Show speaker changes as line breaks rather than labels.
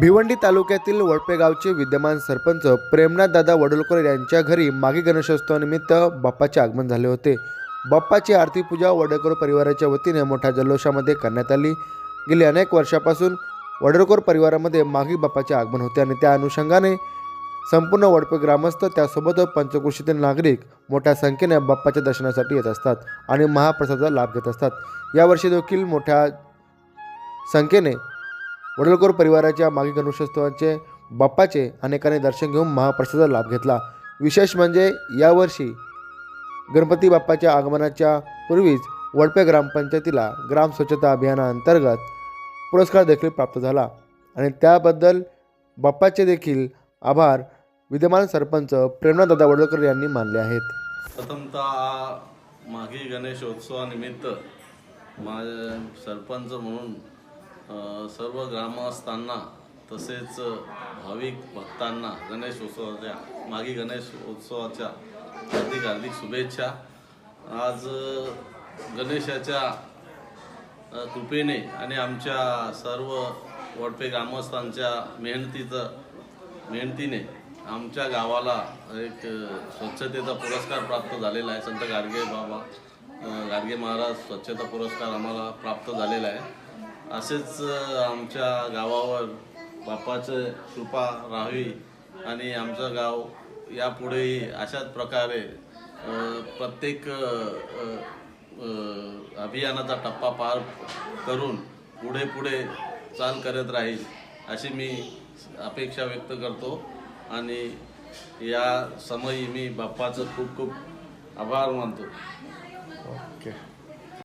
भिवंडी तालुक्यातील वळपे गावचे विद्यमान सरपंच प्रेमनाथ दादा वडोलकर यांच्या घरी मागे गणेशोत्सवानिमित्त बाप्पाचे आगमन झाले होते. बाप्पाची आरती पूजा वडोलकर परिवाराच्या वतीने मोठ्या जल्लोषामध्ये करण्यात आली. गेली अनेक वर्षापासून वडोलकर परिवारामध्ये मागी बाप्पाचे आगमन होते आणि त्या अनुषंगाने संपूर्ण वडपे ग्रामस्थ त्यासोबत पंचकृषीतील नागरिक मोठ्या संख्येने बाप्पाच्या दर्शनासाठी येत असतात आणि महाप्रसादाचा लाभ घेत असतात. यावर्षी देखील मोठ्या संख्येने वडलकोर परिवाराच्या मागे गणेशोत्सवाचे बाप्पाचे अनेकांनी दर्शन घेऊन महाप्रसादाचा लाभ घेतला. विशेष म्हणजे यावर्षी गणपती बाप्पाच्या आगमनाच्या पूर्वीच वडपे ग्रामपंचायतीला ग्राम स्वच्छता अभियानाअंतर्गत पुरस्कार देखील प्राप्त झाला आणि त्याबद्दल बाप्पाचे देखील आभार विद्यमान सरपंच प्रेमनादादा वडलकर यांनी मानले आहेत.
प्रथमतः माघी गणेशोत्सवानिमित्त मा सरपंच म्हणून सर्व ग्रामस्थांना तसेच भाविक भक्तांना गणेश उत्सवाच्या मागी गणेश उत्सवाच्या हार्दिक हार्दिक शुभेच्छा. आज गणेशाच्या कृपेने आणि आमच्या सर्व वडपे ग्रामस्थांच्या मेहनतीचं मेहनतीने आमच्या गावाला एक स्वच्छतेचा पुरस्कार प्राप्त झालेला आहे. संत गाडगे बाबा गाडगे महाराज स्वच्छता पुरस्कार आम्हाला प्राप्त झालेला आहे. असेच आमच्या गावावर बाप्पाचं कृपा राहावी आणि आमचं गाव यापुढेही अशाच प्रकारे प्रत्येक अभियानाचा टप्पा पार करून पुढे पुढे चाल करत राहील अशी मी अपेक्षा व्यक्त करतो. आणि या समयी मी बाप्पाचं खूप खूप आभार मानतो.
OK